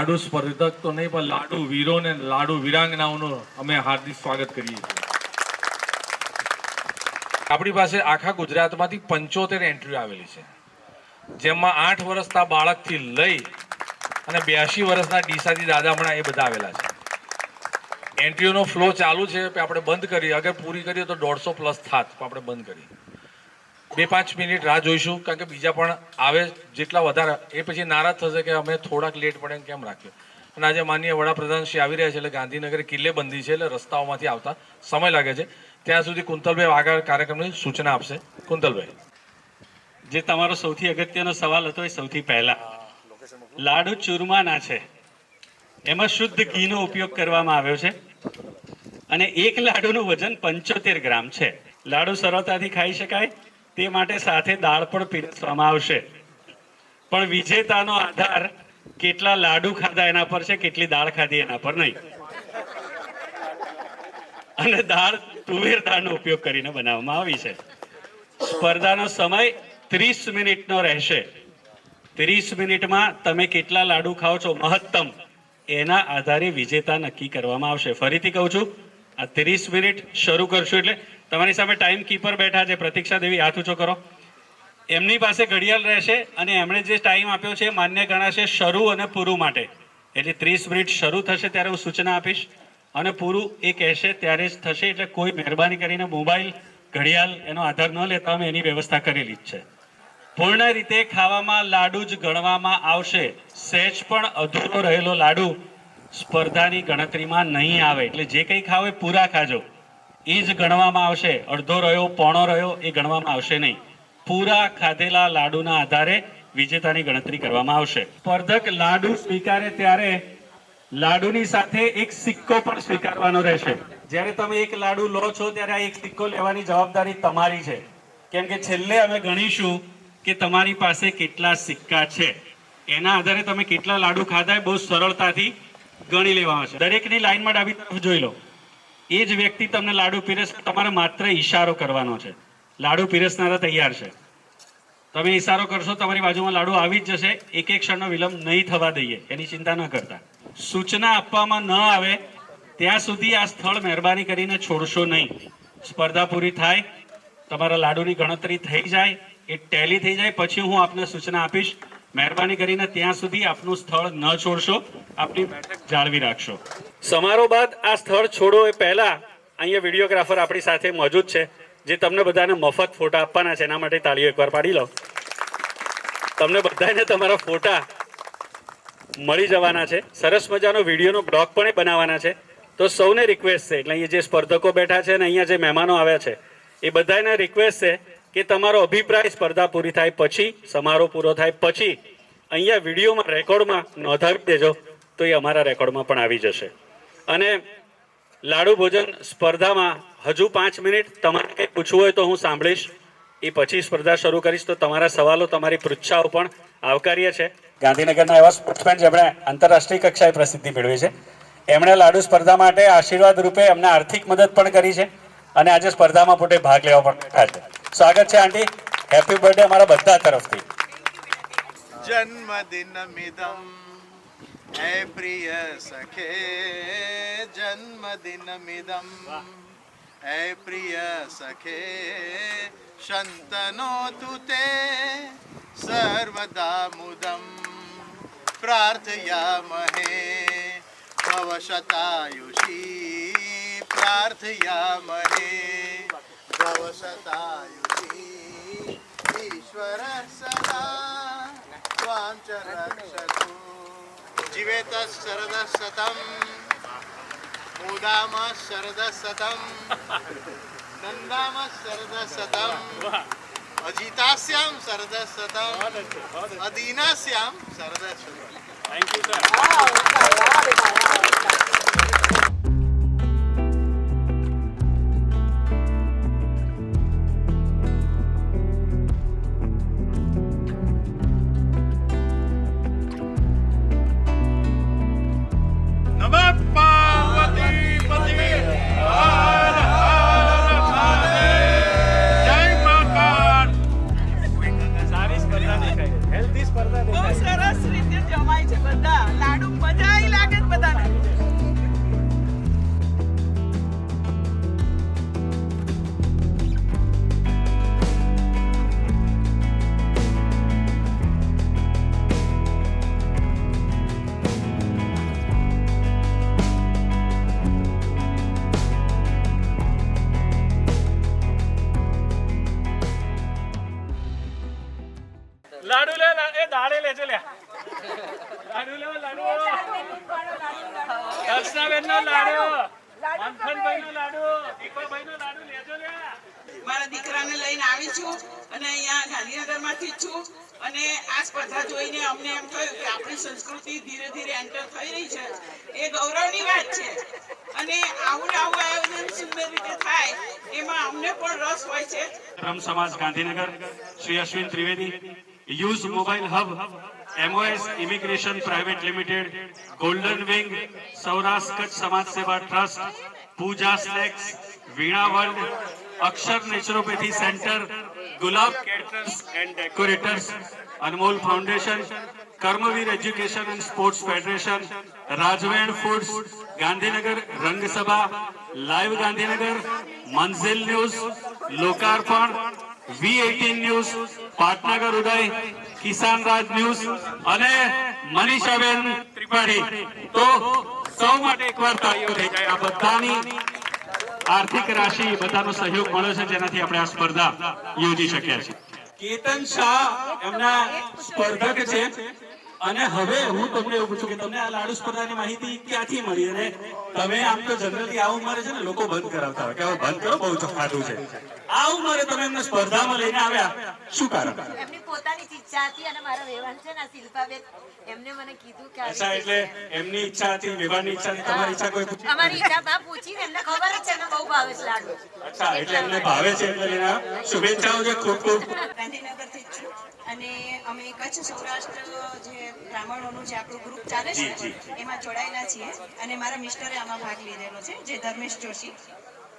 લાડુ સ્પર્ધક તો નહીં, પણ લાડુ વીરો ને લાડુ વીરાંગનાઓનું અમે હાર્દિક સ્વાગત કરીએ છીએ. આપણી પાસે આખા ગુજરાતમાંથી પંચોતેર એન્ટ્રીઓ આવેલી છે. જેમાં આઠ વર્ષના બાળકથી લઈ અને બ્યાસી વર્ષના ડીસાથી હમણાં એ બધા આવેલા છે. એન્ટ્રીઓનો ફ્લો ચાલુ છે આપણે બંધ કરીએ. અગર પૂરી કરીએ તો દોઢસો પ્લસ થાત આપણે બંધ કરીએ. બે પાંચ મિનિટ રાહ જોઈશું, કારણ કે બીજા પણ આવે જેટલા વધારે. એ પછી નારાજ થશે કે અમે થોડાક લેટ પડે કેમ રાખ્યો. અને આજે માનનીય વડાપ્રધાન શ્રી આવી રહ્યા છે એટલે ગાંધીનગર કિલ્લે બંધી છે એટલે રસ્તાઓમાંથી આવતા સમય લાગે છે. ત્યાં સુધી કુંતલભાઈ આગળ કાર્યક્રમની સૂચના આપશે. કુંતલભાઈ. જે તમારો સૌથી અગત્યનો સવાલ હતો એ સૌથી પહેલા. લાડુ ચૂરમાના છે. એમાં શુદ્ધ ઘીનો ઉપયોગ કરવામાં આવ્યો છે. અને એક લાડુનું વજન પંચોતેર ગ્રામ છે. લાડુ સરળતાથી ખાઈ શકાય. તે માટે સાથે દાળ પણ પીરસવામાં આવશે. પણ વિજેતાનો આધાર કેટલા લાડુ ખાધા એના પર છે, કેટલી દાળ ખાધી એના પર નહીં. અને દાળ તુવેર દાળનો ઉપયોગ કરીને બનાવવામાં આવી છે. સ્પર્ધાનો સમય ત્રીસ મિનિટનો રહેશે. ત્રીસ મિનિટમાં તમે કેટલા લાડુ ખાઓ છો મહત્તમ, એના આધારે વિજેતા નક્કી કરવામાં આવશે. ફરીથી કહું છું, આ ત્રીસ મિનિટ શરૂ કરશું એટલે તમારી સામે ટાઈમ કીપર બેઠા છે, પ્રતીક્ષા દેવી, હાથ ઊંચો કરો. એમની પાસે ઘડિયાળ રહેશે અને એમણે જે ટાઈમ આપ્યો છે માન્ય ગણાશે શરૂ અને પૂરું માટે. એટલે ત્રીસ મિનિટ શરૂ થશે ત્યારે હું સૂચના આપીશ અને પૂરું એ કહેશે ત્યારે જ થશે એટલે કોઈ મહેરબાની કરીને મોબાઈલ, ઘડિયાળ એનો આધાર ન લેતા અમે એની વ્યવસ્થા કરેલી જ છે. પૂર્ણ રીતે ખાવામાં લાડુ જ ગણવામાં આવશે. સહેજ પણ અધૂરો રહેલો લાડુ સ્પર્ધાની ગણતરીમાં નહીં આવે. એટલે જે કંઈ ખાવ એ પૂરા ખાજો. એ જ ગણવામાં આવશે. અડધો રહ્યો, પોણો રહ્યો, એ ગણવામાં આવશે નહીં. પૂરા ખાધેલા લાડુના આધારે વિજેતાની ગણતરી કરવામાં આવશે. સ્પર્ધક લાડુ સ્વીકારે ત્યારે લાડુની સાથે એક સિક્કો પણ સ્વીકારવાનો રહેશે. જ્યારે તમે એક લાડુ લો છો, ત્યારે આ એક સિક્કો લેવાની જવાબદારી તમારી છે. કેમ કે છેલ્લે અમે ગણીશું કે તમારી પાસે કેટલા સિક્કા છે. એના આધારે તમે કેટલા લાડુ ખાધા બહુ સરળતાથી ગણી લેવા આવશે. દરેકની લાઈનમાં ડાબી તરફ જોઈ લો. એ જ વ્યક્તિ તમને લાડુ પીરસ, તમારે માત્ર ઈશારો કરવાનો છે. લાડુ પીરસનારા તૈયાર છે. તમે ઈશારો કરશો, તમારી બાજુમાં લાડુ આવી જ જશે. એક એક ક્ષણનો વિલંબ નહીં થવા દઈએ, એની ચિંતા ન કરતા. સૂચના આપવામાં ન આવે, ત્યાં સુધી આ સ્થળ મહેરબાની કરીને છોડશો નહીં. સ્પર્ધા પૂરી થાય, તમારા લાડુની ગણતરી થઈ જાય, એ ટેલી થઈ જાય, પછી હું આપને સૂચના આપીશ. મહેરબાની કરીને ત્યાં સુધી આપનું સ્થળ ન છોડશો, આપની બેઠક જાળવી રાખશો. સમારોહ બાદ આ સ્થળ છોડો એ પહેલા અહીંયા વિડીયોગ્રાફર આપણી સાથે મોજૂદ છે, જે તમને બધાને મફત ફોટા આપવાના છે. એના માટે તાળીઓ એકવાર પાડી લો. તમને બધાને તમારા ફોટા મળી જવાના છે. સરસ મજાનો વિડીયોનો બ્લોગ પણ બનાવવાના છે. તો સૌને રિક્વેસ્ટ છે, એટલે અહીંયા જે સ્પર્ધકો બેઠા છે અને અહીંયા જે મહેમાનો આવ્યા છે, એ બધાને રિક્વેસ્ટ છે કે તમારો અભિપ્રાય સ્પર્ધા પૂરી થાય પછી, સમારોહ પૂરો થાય પછી, અહીંયા વિડીયોમાં, રેકોર્ડમાં નોંધાવી દેજો, તો એ અમારા રેકોર્ડમાં પણ આવી જશે. અને લાડુ ભોજન સ્પર્ધામાં હજુ પાંચ મિનિટ, તમારે કંઈ પૂછવું હોય તો હું સાંભળીશ. એ પછી સ્પર્ધા શરૂ કરીશ, તો તમારા સવાલો, તમારી પૃચ્છાઓ પણ આવકાર્ય છે. ગાંધીનગરના એવા સ્પોર્ટ્સમેન જેમણે આંતરરાષ્ટ્રીય કક્ષાએ પ્રસિદ્ધિ મેળવી છે. એમણે લાડુ સ્પર્ધા માટે આશીર્વાદ રૂપે એમને આર્થિક મદદ પણ કરી છે. અને આજે સ્પર્ધામાં પોતે ભાગ લેવા પણ બેઠા છે. સ્વાગત છે, આંટી. હેપી બર્થડે અમારા બધા તરફથી. જન્મદિન મિદમ હે પ્રિય સખે જન્મદિન મિદમ હે પ્રિય સખે શંતનો તુતે સર્વદા મુદમ. પ્રાર્થયામહે ભવશતાયુષી પ્રાર્થયામહે ભવશતાયુ ईश्वरसदा त्वां च रक्षतु जीवेतः शरदः शतं मोदामः शरदः शतं नन्दामः शरदः शतम् अजितास्यां शरदः शतम् अधीनास्यां शरदः शतम् थैंक यू सर મારા દીકરાને લઈને આવી છું અને અહીંયા ગાંધીનગરમાંથી છું. અને આ સ્પર્ધા જોઈને અમને એમ થયું કે આપણી સંસ્કૃતિ ધીરે ધીરે એન્ટર થઈ રહી છે. એ ગૌરવની વાત છે. અને આવું આવું આયોજન સુંદર રીતે થાય, એમાં અમને પણ રસ હોય છે. રમ સમાજ Gandhinagar, Shri Ashwin Trivedi, use mobile hub MOS immigration private limited golden wing Saurashtra Kutch Samaj Seva trust Puja snacks Veena world Akshar naturopathy centre, Gulab caterers and decorators, Anmol foundation, Karmaveer education and sports federation, Rajven foods, Gandhinagar Rangsabha, live Gandhinagar, Manzil news, લોકાર્પણ, V eighteen news, પાટનગર ઉદય, કિસાન રાજ news અને મનીષાબેન ત્રિપાઠી. તો સૌ માટે એકવાર તાળીઓ થઈ જાય આ બધાની આર્થિક રાશિ બધાનો સહયોગ મળ્યો છે, જેનાથી આપણે આ સ્પર્ધા યોજી શક્યા છીએ. કેતન શાહ એમના સ્પર્ધક છે. અને હવે હું તમને એવું પૂછું કે તમને આ લાડુ સ્પર્ધાની માહિતી ક્યાંથી મળી? અને તમે આમ તો જનરલી આ ઉંમરે છે ને લોકો બંધ કરાવતા હોય કે હવે બંધ કરો બહુ ચોખાટું છે. આ ઉંમરે તમે એમને સ્પર્ધામાં લઈને આવ્યા. શું કારણ? એમની પોતાની ઈચ્છા હતી અને મારો વ્યવહાર છે ને શિલ્પાબેન એમને મને કીધું કે અચ્છા એટલે એમની ઈચ્છા હતી વ્યવહારની ઈચ્છા હતી તમારી ઈચ્છા કોઈ પૂછી? અમારી ઈચ્છા બા પૂછીને એમને ખબર જ છે ને બહુ ભાવે છે લાડુ. અચ્છા એટલે એમને ભાવે છે એટલે એના શુભેચ્છાઓ છે ખૂબ ખૂબ. ગાંધીનગરથી છું. અને અમે કચ્છ સૌરાષ્ટ્ર જે બ્રાહ્મણોનું જે આપણું ગ્રુપ ચાલે છે એમાં જોડાયેલા છીએ અને મારા મિસ્ટરે આમાં ભાગ લીધેલો છે જે ધર્મેશ જોશી.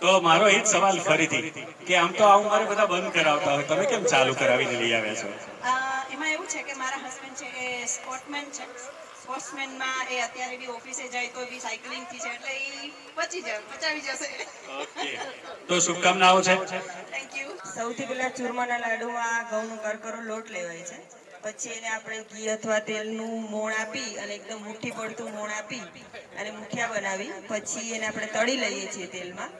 તો મારો એક સવાલ ફરીથી કે આમ તો આ ઉંમરે બધા બંધ કરાવતા હોય તમે કેમ ચાલુ કરાવીને લઈ આવ્યા છો? એમાં એવું છે કે મારા હસબન્ડ છે એ સ્પોર્ટમેન છે. સ્પોર્ટ્સમેનમાં એ અત્યારે બી ઓફિસે જાય તો બી સાયકલિંગથી છે એટલે એ પચી જાય પચાવી જશે. તો શુભકામનાઓ છે. થેન્ક યુ સૌથી પહેલા ચૂરમાના લાડુમાં ઘઉંનો કરકરો લોટ લેવાય છે. પછી એને આપણે ઘી અથવા તેલનું મોણ આપી અને એકદમ મુઠ્ઠી પડતું મોણ આપી અને મુઠિયા બનાવી. પછી એને આપણે તળી લઈએ છીએ તેલમાં.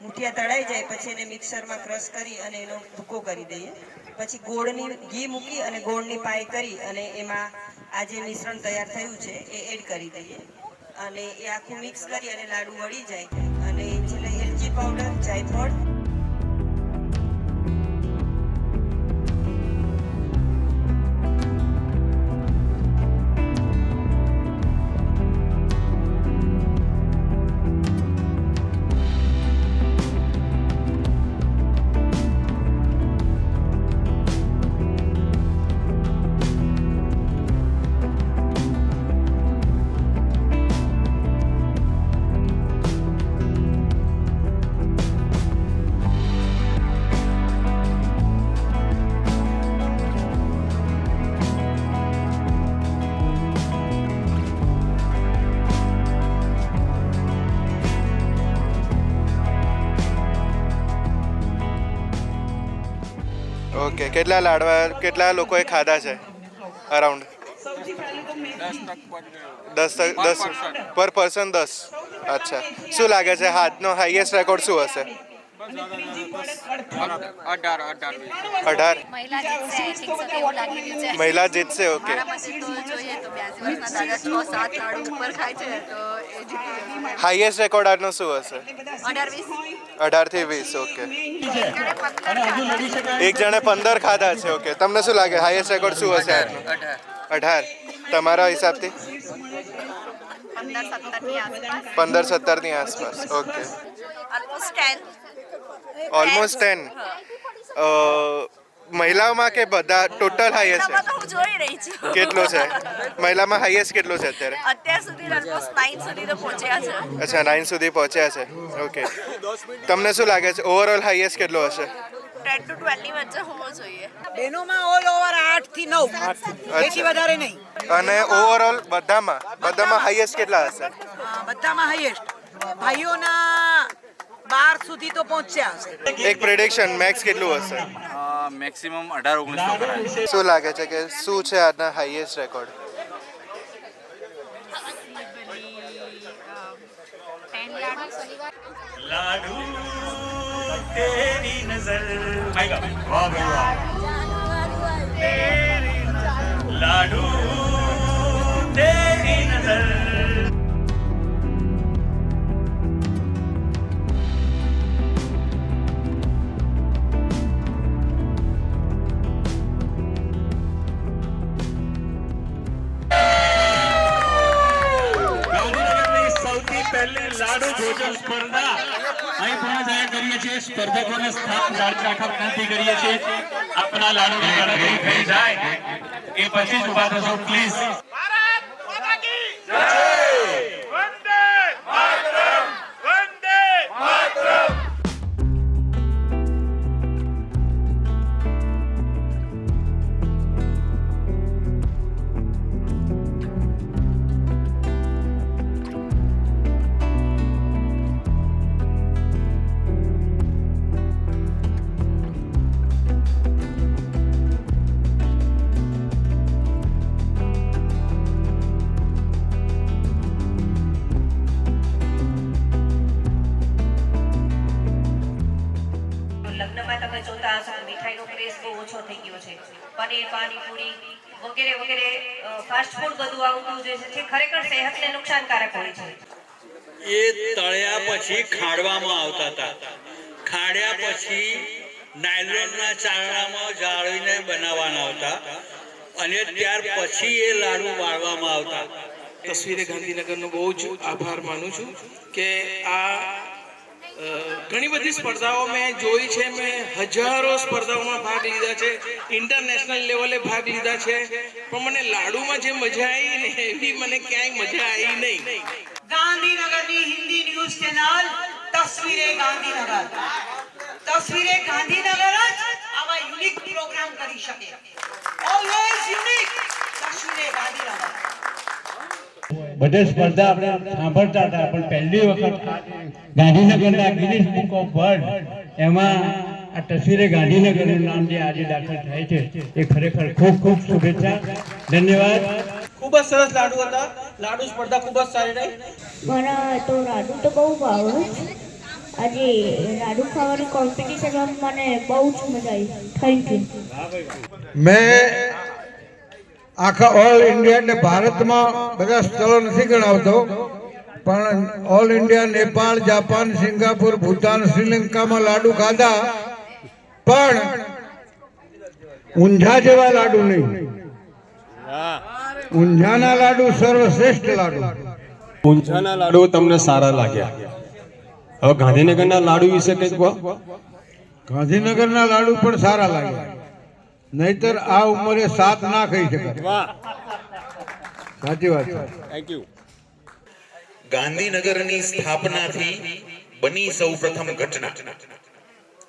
મુઠિયા તળાઈ જાય પછી એને મિક્સરમાં ક્રશ કરી અને એનો ભૂકો કરી દઈએ. પછી ગોળની ઘી મૂકી અને ગોળની પાય કરી અને એમાં આ જે મિશ્રણ તૈયાર થયું છે એ એડ કરી દઈએ. અને એ આખું મિક્સ કરી અને લાડુ વળી જાય. અને છેલ્લે એલચી પાવડર, જાયફળ ઓકે કેટલા લાડવા કેટલા લોકોએ ખાધા છે અરાઉન્ડ દસ દસ પર પર્સન દસ. અચ્છા. શું લાગે છે? હાથનો હાઈએસ્ટ રેકોર્ડ શું હશે? અઢાર મહિલા જીતશે ઓકે. હાઈએસ્ટ રેકોર્ડ આજનો શું હશે? અઢારથી વીસ ઓકે. એક જણે પંદર ખાધા છે ઓકે તમને શું લાગે? હાઈએસ્ટ રેકોર્ડ શું હશે? અઢાર તમારા હિસાબથી? પંદર સત્તરની આસપાસ આસપાસ ઓકે ઓલમોસ્ટ ટેન મહિલાઓમાં કે બધા ટોટલ હાઈએસ્ટ છે? હું જોઈ રહી છું. કેટલો છે? મહિલામાં હાઈએસ્ટ કેટલો છે અત્યારે? અત્યાર સુધી ઓલમોસ્ટ નાઇન સુધી તો પહોંચ્યા છે. અચ્છા નાઇન સુધી પહોંચ્યા છે. ઓકે તમને શું લાગે છે? ઓવરઓલ હાઈએસ્ટ કેટલો હશે? ટેન ટુ ટ્વેલ્વની વચ્ચે હોવો જોઈએ. બેનોમાં ઓલ ઓવર આઠથી નવ. એથી વધારે નહીં. અને ઓવરઓલ બધામાં? બધામાં હાઈએસ્ટ કેટલા હશે? બધામાં હાઈએસ્ટ ભાઈઓના બાર સુધી તો પહોંચ્યા હશે. એક પ્રિડિક્શન મેક્સ કેટલું હશે? મેક્સિમમ અઢાર ઓગણીસ શું લાગે છે કે શું છે આજના હાઈએસ્ટ રેકોર્ડ લાડુ તેરી નજર. વાહ વાહ લાડુ લાડુ ભોજન સ્પર્ધા. અહીં પૂર્ણ જાહેર કરીએ છીએ. સ્પર્ધકોને સ્થાન જાળવી રાખવા વિનંતી કરીએ છીએ. આપણા લાડુ થઈ જાય એ પછી જ ઊભા થશો. પ્લીઝ મીઠાઈનો ક્રેઝ બહુ ઓછો થઈ ગયો છે. પનીર પાણીપુરી વગેરે વગેરે ફાસ્ટ ફૂડ બધું આવતું જે છે ખરેખર સેહતને નુકસાનકારક હોય છે. એ તળ્યા પછી ખાડવામાં આવતા હતા. ખાડ્યા પછી નાયલોનના ચારણામાં જાળવીને બનાવવાના હતા અને ત્યાર પછી એ લાડુ વાળવામાં આવતા. તસવીરે ગાંધીનગરનો બહુ જ આભાર માનું છું કે આ ઘણી બધી સ્પર્ધાઓ મેં જોઈ છે, મેં હજારો સ્પર્ધાઓમાં ભાગ લીધા છે ઇન્ટરનેશનલ લેવલે ભાગ લીધા છે, પણ મને લાડુમાં જે મજા આવી ને એવી મને ક્યાંય મજા આવી નહીં. ગાંધીનગરની હિન્દી ન્યૂઝ ચેનલ, તસવીરે ગાંધીનગર. તસવીરે ગાંધીનગર જ આવા યુનિક પ્રોગ્રામ કરી શકે. Always unique Tasveere Gandhinagar. બધે સ્પર્ધા આપણે સાંભળતા હતા પણ પહેલી વખત ગાંધીનગરના ગિનિસ બુક ઓફ વર્લ્ડ એમાં આ તસવીરે ગાંધીનગરનું નામ જે આજે દાખલ થાય છે એ ખરેખર ખૂબ ખૂબ શુભેચ્છા ધન્યવાદ. ખૂબ જ સરસ લાડુ હતા. લાડુ સ્પર્ધા ખૂબ જ સારી રહી. મને તો લાડુ તો બહુ ભાવે. આજે લાડુ ખાવાની કોમ્પિટિશનમાં મને બહુ જ મજા આવી થેન્ક યુ મેં આખા ઓલ ઇન્ડિયા એટલે ભારતમાં બધા સ્થળો નથી ગણાવતો પણ all India Nepal Japan Singapore Bhutan શ્રીલંકામાં લાડુ ખાધા પણ ઊંઝા જેવા લાડુ નહીં. ઊંઝાના લાડુ સર્વશ્રેષ્ઠ લાડુ. ઊંઝાના લાડુ તમને સારા લાગ્યા. હવે ગાંધીનગરના લાડુ વિશે કંઈક કહો. ગાંધીનગરના લાડુ પણ સારા લાગ્યા. નહીતર આ ઉંમરે સાત ના ખાઈ શકે. સાચી વાત છે. થેન્ક યુ ગાંધીનગરની સ્થાપનાથી બની સૌ પ્રથમ ઘટના.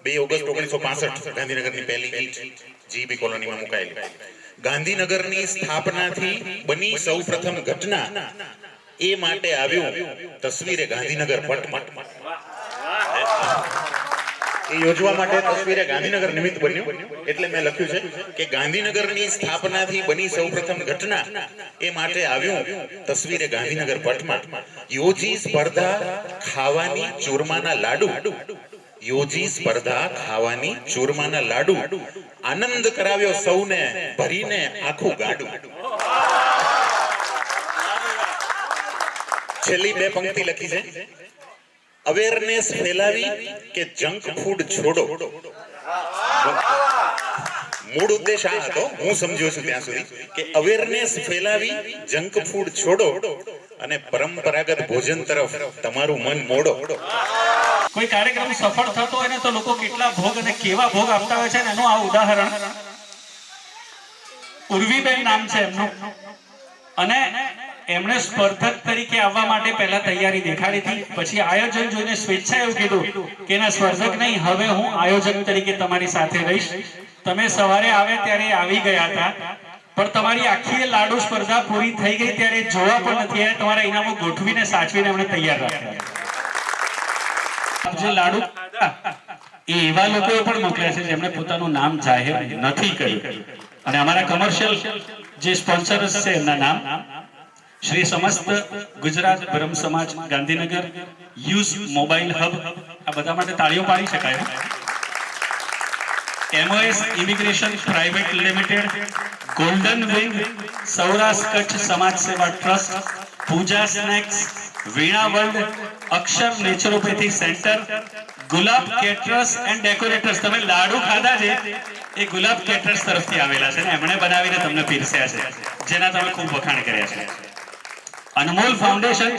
બે ઓગસ્ટ ઓગણીસો પાસઠ ગાંધીનગરની પહેલી ઈટ જીબી કોલોનીમાં મુકાયેલી. ગાંધીનગરની સ્થાપનાથી બની સૌ પ્રથમ ઘટના એ માટે આવ્યું તસવીરે ગાંધીનગર પટમાં યોજવા માટે તસવીરે ગાંધીનગર નિમિત્ત બન્યું. એટલે મેં લખ્યું છે કે ગાંધીનગરની સ્થાપનાથી બની સૌપ્રથમ ઘટના એ માટે આવ્યું તસવીરે ગાંધીનગર પટમાં. યોજી સ્પર્ધા ખાવાની ચૂરમાના લાડુ. યોજી સ્પર્ધા ખાવાની ચૂરમાના લાડુ. આનંદ કરાવ્યો સૌને, ભરીને આખું ગાડું. છેલ્લી બે પંક્તિ લખી છે. અવેરનેસ ફેલાવી કે જંક ફૂડ છોડો? મૂળ ઉદ્દેશ આ હતો, હું સમજ્યો છું ત્યાં સુધી, કે અવેરનેસ ફેલાવી જંક ફૂડ છોડો અને પરંપરાગત ભોજન તરફ તમારું મન મોડો. કોઈ કાર્યક્રમ સફળ થતો હોય ને તો લોકો કેટલા ભોગ અને કેવા ભોગ આપતા હોય છે ને એનું આ ઉદાહરણ ઉર્વીબેન નામ છે એમનું. અને એમણે સ્પર્ધક તરીકે આવવા માટે પહેલા તૈયારી દેખાડી હતી. પછી આયોજન જોઈને સ્વેચ્છાએ એવું કીધું કે એના સ્પર્ધક નહીં, હવે હું આયોજક તરીકે તમારી સાથે રહીશ. તમે સવારે આવ્યા ત્યારે આવી ગયા હતા. પણ તમારી આખી લાડુ સ્પર્ધા પૂરી થઈ ગઈ ત્યારે જોવા પણ નથી આવ્યા. તમારા ઇનામો ગોઠવીને સાચવીને એમણે તૈયાર રાખ્યા. જે લાડુ એ એવા લોકો પણ મોકલ્યા છે જેમણે પોતાનું નામ જાહેર નથી કર્યું. અને અમારા કમર્શિયલ જે સ્પોન્સર્સ છે, એમના નામ શ્રી સમસ્ત ગુજરાત બ્રહ્મ સમાજ ગાંધીનગર યુઝ મોબાઈલ હબ. આ બધા માટે તાળીઓ પાડી શકાય. MOS immigration private limited, golden wing, Saurashtra Kutch Samaj Seva trust, Puja snacks, Veena world, Akshar naturopathy centre, Gulab caterers and decorators. તમે લાડુ ખાધા છે? એ ગુલાબ કેટરર્સ તરફથી આવેલા છે ને એમણે બનાવીને તમને પીરસ્યા છે. જેના તમે ખૂબ વખાણ કર્યા છે. અનમોલ ફાઉન્ડેશન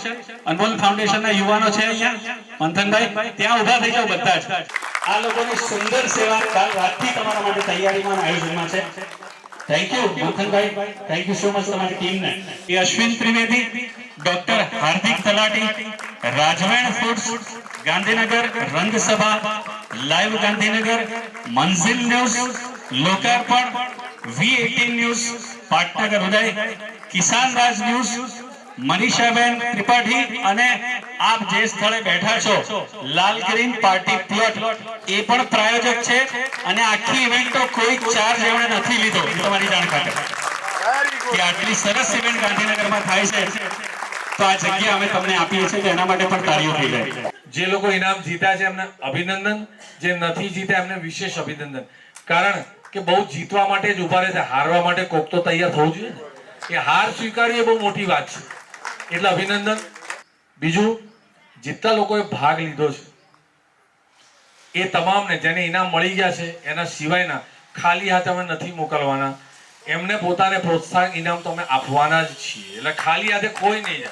અનમોલ ફાઉન્ડેશનના યુવાનો છે અહીંયા. મંથનભાઈ, ત્યાં ઊભા થઈ જાઓ બધા જ. આ લોકોની સુંદર સેવા કાલ રાતથી તમારા માટે તૈયારીમાં અને આયોજનમાં છે. થેન્ક યુ મંથનભાઈ. થેન્ક યુ સો મચ તમારી ટીમને. એ Ashwin Trivedi, doctor Hardik Talati Rajven foods Gandhinagar Rangsabha, live Gandhinagar, Manzil news, લોકાર્પણ વી એટીન ન્યૂઝ, પાટનગર ઉદય, કિસાન રાજ ન્યૂઝ મનીષાબેન ત્રિપાઠી અને આપ જે સ્થળે બેઠા છો, લાલ ગ્રીન પાર્ટી પ્લોટ, એ પણ પ્રાયોજક છે અને આખી ઇવેન્ટ તો કોઈ ચાર્જ એમણે નથી લીધો તમારી જાણ ખાતે આટલી સરસ ઇવેન્ટ ગાંધીનગરમાં થાય છે, તો આ જગ્યા અમે તમને આપીએ છીએ, તો એના માટે પણ તાળીઓ થઈ જાય. જે લોકો ઇનામ જીત્યા છે એમને અભિનંદન, જે નથી જીત્યા એમને વિશેષ અભિનંદન. કારણ કે બહુ જીતવા માટે જ ઊભા રહે છે, હારવા માટે કોક તો તૈયાર થવું જોઈએ એ હાર સ્વીકારવી એ બહુ મોટી વાત છે. એટલે અભિનંદન. બીજું, જેટલા લોકોએ ભાગ લીધો છે, એ તમામને જેને ઇનામ મળી ગયા છે, એના સિવાયના ખાલી હાથે અમે નથી મોકલવાના. એમને પોતાને પ્રોત્સાહન ઇનામ તો અમે આપવાના જ છીએ. એટલે ખાલી હાથે કોઈ નહીં જાય.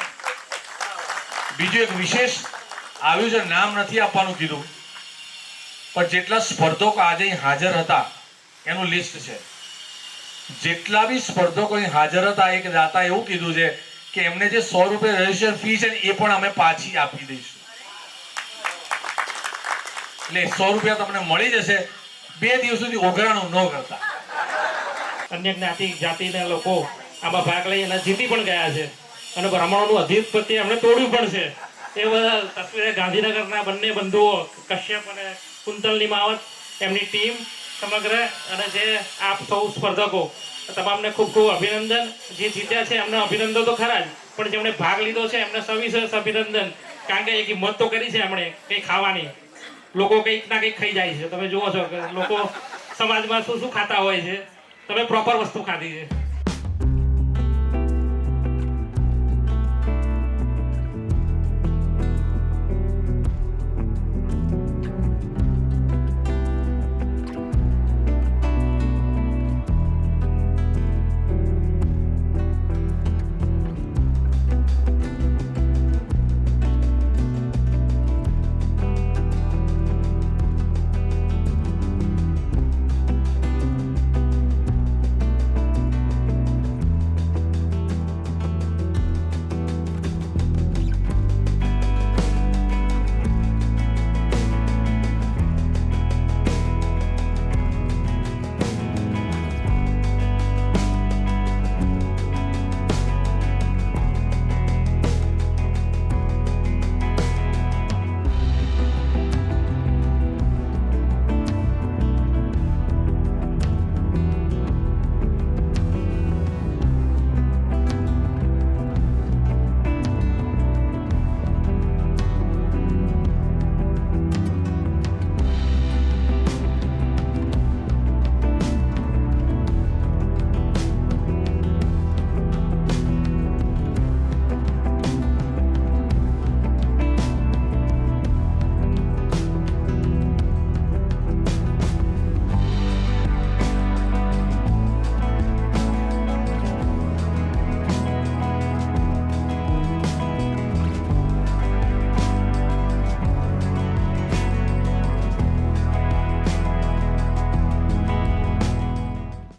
બીજું એક વિશેષ, આવ્યું છે, નામ નથી આપવાનું કીધું, પણ જેટલા સ્પર્ધકો આજે હાજર હતા, એનું લિસ્ટ છે. જેટલા બી સ્પર્ધકો અહીં હાજર હતા, એક દાતા એવું કીધું છે કે એમને જે સો રૂપિયા રજિસ્ટર ફી છે એ પણ અમે પાછી આપી દઈશું. એટલે સો રૂપિયા તમને મળી જશે. બે દિવસ સુધી ઓઘરાણું ન કરતા. અન્ય જ્ઞાતિ, જાતિના લોકો આમાં ભાગ લઈ અને જીતી પણ ગયા છે. અને બ્રાહ્મણોનું અધિપત્ય એમણે તોડ્યું પણ છે. એ બધા તસવીરે ગાંધીનગરના બંને બંધુઓ, કશ્યપ અને કુંતલની માવત, એમની ટીમ સમગ્ર અને જે આપ સૌ સ્પર્ધકો, તમામને ખૂબ ખૂબ અભિનંદન. જે જીત્યા છે એમને અભિનંદન તો ખરા જ, પણ જેમણે ભાગ લીધો છે એમને સવિશેષ અભિનંદન. કારણ કે એક હિંમત તો કરી છે એમણે, કંઈ ખાવાની. લોકો કંઈક ના કંઈક ખાઈ જાય છે. તમે જુઓ છો કે લોકો સમાજમાં શું શું ખાતા હોય છે. તમે પ્રોપર વસ્તુ ખાધી છે.